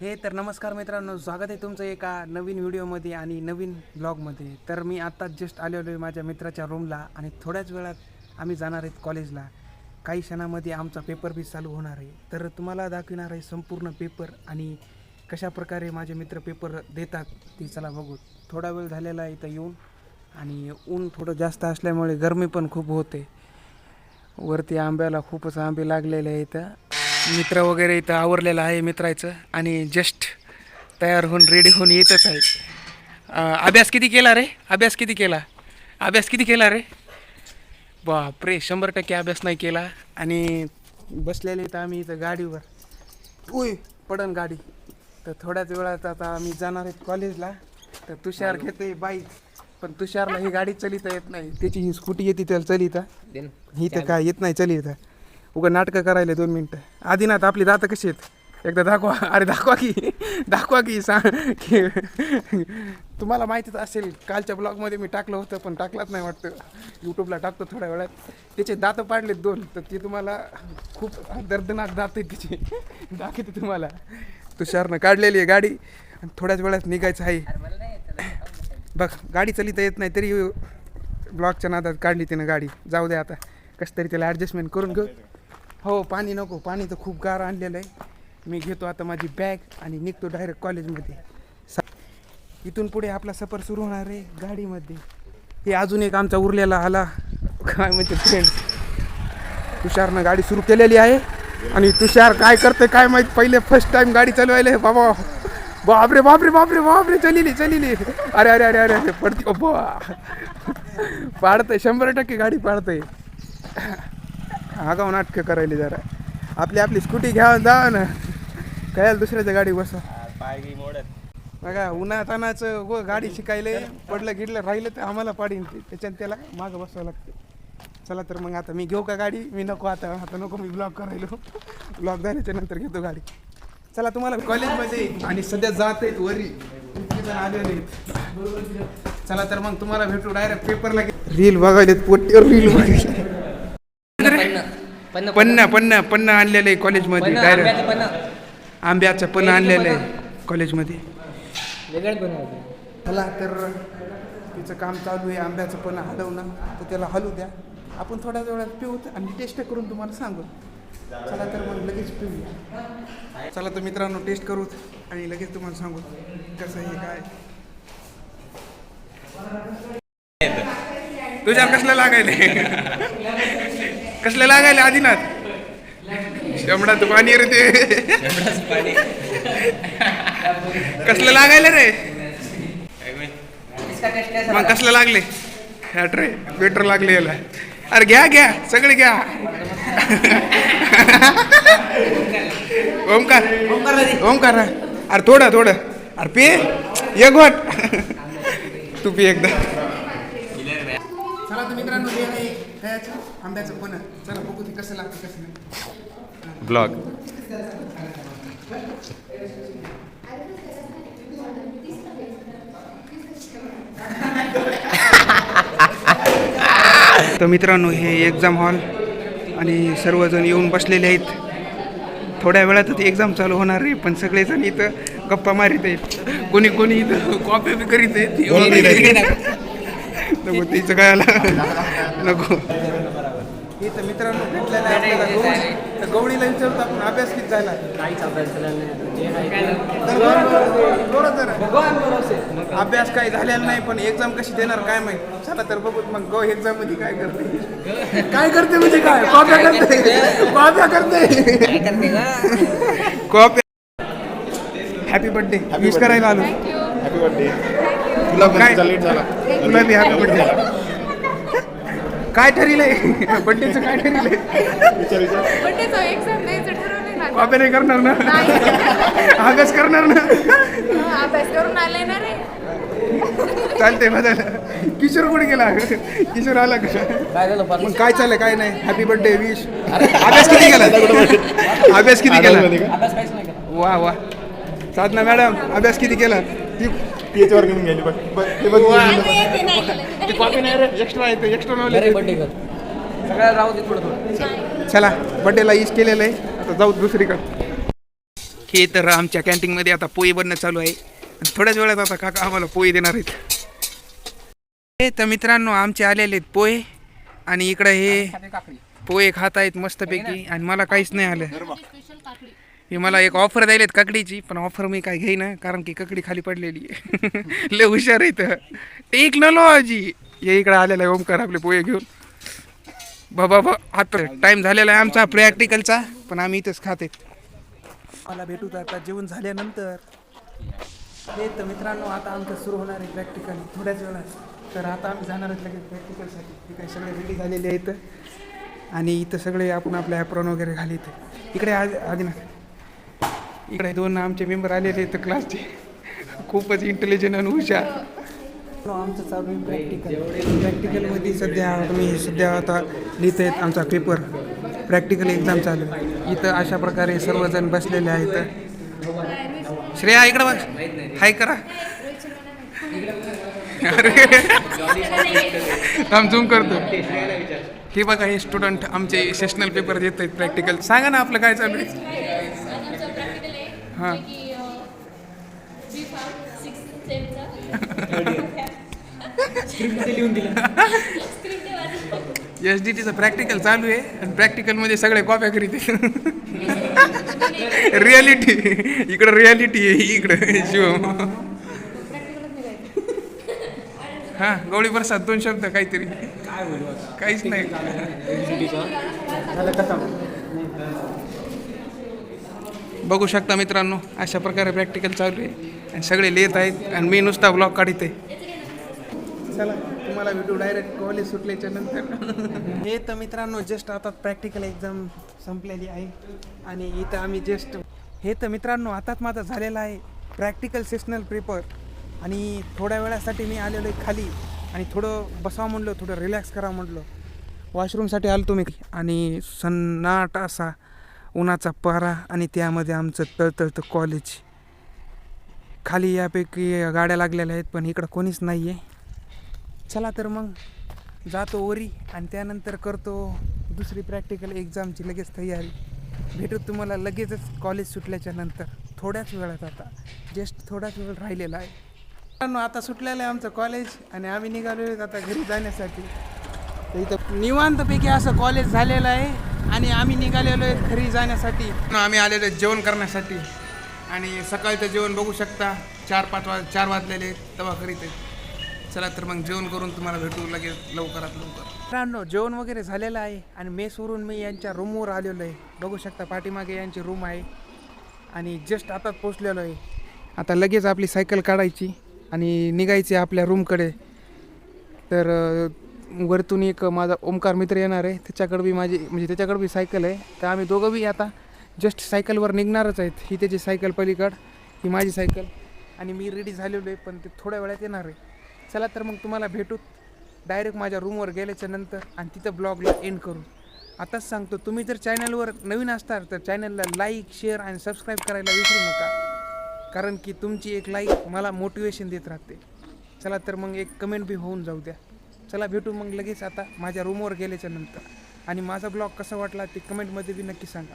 हे तर नमस्कार मित्रांनो स्वागत आहे तुमचं एका नवीन व्हिडिओमध्ये आणि नवीन ब्लॉगमध्ये. तर मी आत्ताच जस्ट आलेलो आहे माझ्या मित्राच्या रूमला आणि थोड्याच वेळात आम्ही जाणार आहेत कॉलेजला काही क्षणामध्ये आमचा पेपर बी चालू होणार आहे. तर तुम्हाला दाखविणार आहे संपूर्ण पेपर आणि कशा प्रकारे माझे मित्र पेपर देतात ते चला बघू. थोडा वेळ झालेला आहे इथं येऊन आणि ऊन थोडं जास्त असल्यामुळे गरमी पण खूप होते. वरती आंब्याला खूपच आंबे लागलेले आहेत. मित्र वगैरे इथं आवरलेलं आहे मित्राचं आणि जस्ट तयार होऊन रेडी होऊन येतच आहे. अभ्यास किती केला रे? अभ्यास किती केला? अभ्यास किती केला रे? बापरे शंभर टक्के अभ्यास नाही केला. आणि बसलेले इथं आम्ही इथं गाडीवर. उय पडन गाडी. तर थोड्याच वेळात आता आम्ही जाणार आहेत कॉलेजला तर तुषार घेते बाईक पण तुषारला ही गाडी चलिता येत नाही. त्याची ही स्कूटी येते त्याला चलिता. ही तर काय येत नाही चलिता. उगा नाटकं करायला दोन मिनटं. आदिनाथ आपली दातं कशी आहेत? एकदा दाखवा. अरे दाखवा की. दाखवा की सांग की. तुम्हाला माहितीच असेल कालच्या ब्लॉगमध्ये मी टाकलं होतं पण टाकलाच नाही वाटतं. यूट्यूबला टाकतो थोड्या वेळात. त्याचे दातं पाडलेत दोन तर ते तुम्हाला खूप दर्दनाक दात आहेत त्याचे. दाखवते तुम्हाला. तुषारनं काढलेली आहे गाडी. आणि थोड्याच वेळात निघायचं आहे. बघ गाडी चलिता येत नाही तरी ब्लॉकच्या नादात काढली तिनं गाडी. जाऊ दे आता. कसं तरी त्याला ॲडजस्टमेंट करून घेऊ. हो पाणी नको. पाणी तर खूप गार आणलेलं आहे. मी घेतो आता माझी बॅग आणि निघतो डायरेक्ट कॉलेजमध्ये सा इथून पुढे आपला सफर सुरू होणार आहे गाडीमध्ये. हे अजून एक आमचा उरलेला आला. काय म्हणते फ्रेंड तुषारनं गाडी सुरू केलेली आहे. आणि तुषार काय करते काय माहीत? पहिले फर्स्ट टाइम गाडी चालवायला बाबा. बापरे बापरे बापरे बापरे चलिली चलिली. अरे अरे अरे अरे अरे पडते बा पाडतंय शंभर टक्के गाडी पाडतंय. आगाव नाटकं करायली जरा. आपली आपली स्कूटी घ्या जा ना. काय दुसऱ्याच्या गाडी बसा. बघा उन्हातानाचं व गाडी शिकायला पडलं गिडलं राहिलं तर आम्हाला पाडीन ते. त्याच्यात त्याला मागं बसावं लागतं. चला तर मग आता मी घेऊ का गाडी? मी नको आता. आता नको मी ब्लॉग करायलो. ब्लॉग झाल्याच्यानंतर घेतो गाडी. चला तुम्हाला कॉलेजमध्ये आणि सध्या जात आहेत वरी. आलेले चला तर मग तुम्हाला भेटू डायरेक्ट पेपरला रील बघायलेत पोटीवर रील बघायला पन्ना पन्ना. पन्ना आणलेलं आहे कॉलेजमध्ये डायरेक्ट आंब्याचं पण आणलेलं आहे कॉलेजमध्ये वेगळंच चला तर तिचं काम चालू आहे आंब्याचं पण हलवणं. तर त्याला हलू द्या. आपण थोड्या वेळात पिऊ आणि टेस्ट करून तुम्हाला सांगू. चला तर मग लगेच पिऊया. चला तर मित्रांनो टेस्ट करू आणि लगेच तुम्हाला सांगू कसं आहे काय तुझ्या कसलं लागायले कसलं लागायला आदिनाथ? शंभडा पाणी रे ते. कसलं लागायला रे? मग कसलं लागले? हॅट रे बेटर लागले याला. अरे घ्या घ्या सगळे घ्या. ओमकार ओमकार अरे थोडं थोडं. अरे पे एक वाट तू पी एकदा. आंब्याचं पण चला बघू ते कसं लागतं कसं नाही. ब्लॉग तर मित्रांनो हे एक्झाम हॉल आणि सर्वजण येऊन बसलेले आहेत. थोड्या वेळातच एक्झाम चालू होणार आहे पण सगळेजण इथं गप्पा मारित आहेत. कोणी कोणी इथं कॉपी बी करीत आहेत नको. हे तर मित्रांनो भेटलेलं आहे आपल्याला. तर गवळीला विचारतो आपण अभ्यास किती झाला? काहीच अभ्यास नाही. अभ्यास काही झालेला नाही पण एक्झाम कशी देणार काय माहीत? चला तर बघू मग गो एक्झाममध्ये काय करते. काय करते म्हणजे काय? कॉप्या करते. कॉप्या करते. कॉप्या. हॅपी बर्थडे विश करायला आलो. हॅपी बर्थडे तुला काय? पण लेट झाला. तुला बी हॅपी बर्थडे काय ठरिलंय बर्थडेचं काय विचार बड्डेचं द्यायचं ना. नाही करणार ना? नाही. आगच करणार ना? अभ्यास करून आले ना रे. चालते बदल किशोर कुठे गेला? किशोर आला का? काय झालं? मग काय चाललंय? काय नाही. हॅपी बर्थडे विश अभ्यास किती केला? अभ्यास किती अभ्यास केला? वा वा. साधना मॅडम अभ्यास किती केला? ती पीएच वर घेऊन गेली बघ. ते बघ. ती कॉपी नाही रे. एक्स्ट्रा येते एक्स्ट्रा बर्थडे कर. सगळ्या राहू दे थोडं थोडं. चला बर्थडेला इश केलेलं आहे. आता जाऊ दुसरीकडे. हे तर आमच्या कॅन्टीनमध्ये आता पोहे बनणं चालू आहे. आणि थोड्याच वेळात आता काका आम्हाला पोहे देणार आहेत. हे तर मित्रांनो आमचे आलेले आहेत पोहे. आणि इकडं हे काकडी. पोहे खात आहेत मस्तपैकी आणि मला काहीच नाही आलं. हे मला एक ऑफर द्यायलेत काकडीची पण ऑफर मी काय घेईना कारण की ककडी खाली पडलेली आहे. लय हुशार आहे तर. टेक लो आजी हे इकडे आलेला आहे ओमकार आपले पोहे घेऊन. बाबा बा आता टाईम झालेला आहे आमचा प्रॅक्टिकलचा पण आम्ही इथंच खाते. मला भेटू तर आता जेवण झाल्यानंतर. हे तर मित्रांनो आता आमचं सुरू होणार आहे प्रॅक्टिकल थोड्याच वेळात. तर आता आम्ही जाणार आहेत लगेच प्रॅक्टिकलसाठी हे काही सगळे रेडी झालेले आहेत. आणि इथं सगळे आपण आपल्या ॲप्रॉन वगैरे घालीत. इकडे आज आधी ना इकडे दोन आमचे मेंबर आलेले आहेत क्लासचे खूपच इंटेलिजंट आणि हुशार. आमचं चालू आहे प्रॅक्टिकल प्रॅक्टिकलमध्ये सध्या मी सध्या आता लिहित आहेत आमचा पेपर प्रॅक्टिकल एक्झाम चालू आहे. इथं अशा प्रकारे सर्वजण बसलेले आहेत. श्रेया इकडं बघ. हाय करा. थांब झूम करतो. हे बघा हे स्टुडंट आमचे सेशनल पेपर देत आहेत प्रॅक्टिकल सांगा ना आपलं काय चालू आहे. हां. एस डी टीचं प्रॅक्टिकल चालू आहे. आणि प्रॅक्टिकलमध्ये सगळे कॉप्या करीत रियालिटी इकडं रियालिटी आहे इकडं. शिवम हां गवळी प्रसाद दोन शब्द काहीतरी. काहीच नाही. बघू शकता मित्रांनो अशा प्रकारे प्रॅक्टिकल चालू आहे. आणि सगळे लिहित आहेत आणि मी नुसता ब्लॉग काढित आहे चला तुम्हाला भेटू डायरेक्ट कॉलेज सुटल्याच्या नंतर. हे तर मित्रांनो जस्ट आता प्रॅक्टिकल एक्झाम संपलेली आहे. आणि इथं आम्ही जस्ट हे तर मित्रांनो आताच माझा झालेला आहे प्रॅक्टिकल सेशनल पेपर आणि थोड्या वेळासाठी मी आलेलो आहे खाली. आणि थोडं बसावं म्हणलं थोडं रिलॅक्स करा म्हटलं वॉशरूमसाठी आलो तुम्ही. आणि सन्नाट असा उन्हाचा पारा आणि त्यामध्ये आमचं तळतळतं कॉलेज खाली यापैकी गाड्या लागलेल्या आहेत पण इकडं कोणीच नाही आहे चला तर मग जातो वरी आणि त्यानंतर करतो दुसरी प्रॅक्टिकल एक्झामची लगेच तयारी. भेटू तुम्हाला लगेचच कॉलेज सुटल्याच्या नंतर थोड्याच वेळात आता. जस्ट थोडाच वेळ राहिलेला आहे. मित्रांनो, आता सुटलेलं आहे आमचं कॉलेज आणि आम्ही निघालो आहे आता घरी जाण्यासाठी. तर इथं निवांतपैकी असं कॉलेज झालेलं आहे. आणि आम्ही निघालेलो आहे घरी जाण्यासाठी. आम्ही आलेलो आहे जेवण करण्यासाठी. आणि सकाळचं जेवण बघू शकता. चार पाच वाज चार वाजलेले तेव्हा आहेत चला तर मग जेवण करून तुम्हाला भेटू लगेच लवकरात लवकर. मित्रांनो जेवण वगैरे झालेलं आहे आणि मेसवरून मी यांच्या रूमवर आलेलो आहे. बघू शकता पाठीमागे यांची रूम आहे. आणि जस्ट आताच पोचलेलो आहे. आता लगेच आपली सायकल काढायची आणि निघायची आपल्या रूमकडे तर वरतून एक माझा ओमकार मित्र येणार आहे. त्याच्याकडं बी माझी म्हणजे त्याच्याकडं बी सायकल आहे. तर आम्ही दोघं बी आता जस्ट सायकलवर निघणारच आहेत. ही त्याची सायकल पलीकड ही माझी सायकल आणि मी रेडी झालेलो आहे पण ते थोड्या वेळात येणार आहे. चला तर मग तुम्हाला भेटू. डायरेक्ट माझ्या रूमवर गेल्याच्यानंतर आणि तिथं ब्लॉगला एंड करू. आताच सांगतो तुम्ही जर चॅनलवर नवीन असताल तर चॅनलला लाईक शेअर आणि सबस्क्राईब करायला विसरू नका. कारण की तुमची एक लाईक मला मोटिवेशन देत राहते. चला तर मग एक कमेंट बी होऊन जाऊ द्या. चला भेटू मग लगेच आता माझ्या रूमवर गेल्याच्यानंतर. आणि माझा ब्लॉग कसा वाटला ते कमेंटमध्ये बी नक्की सांगा.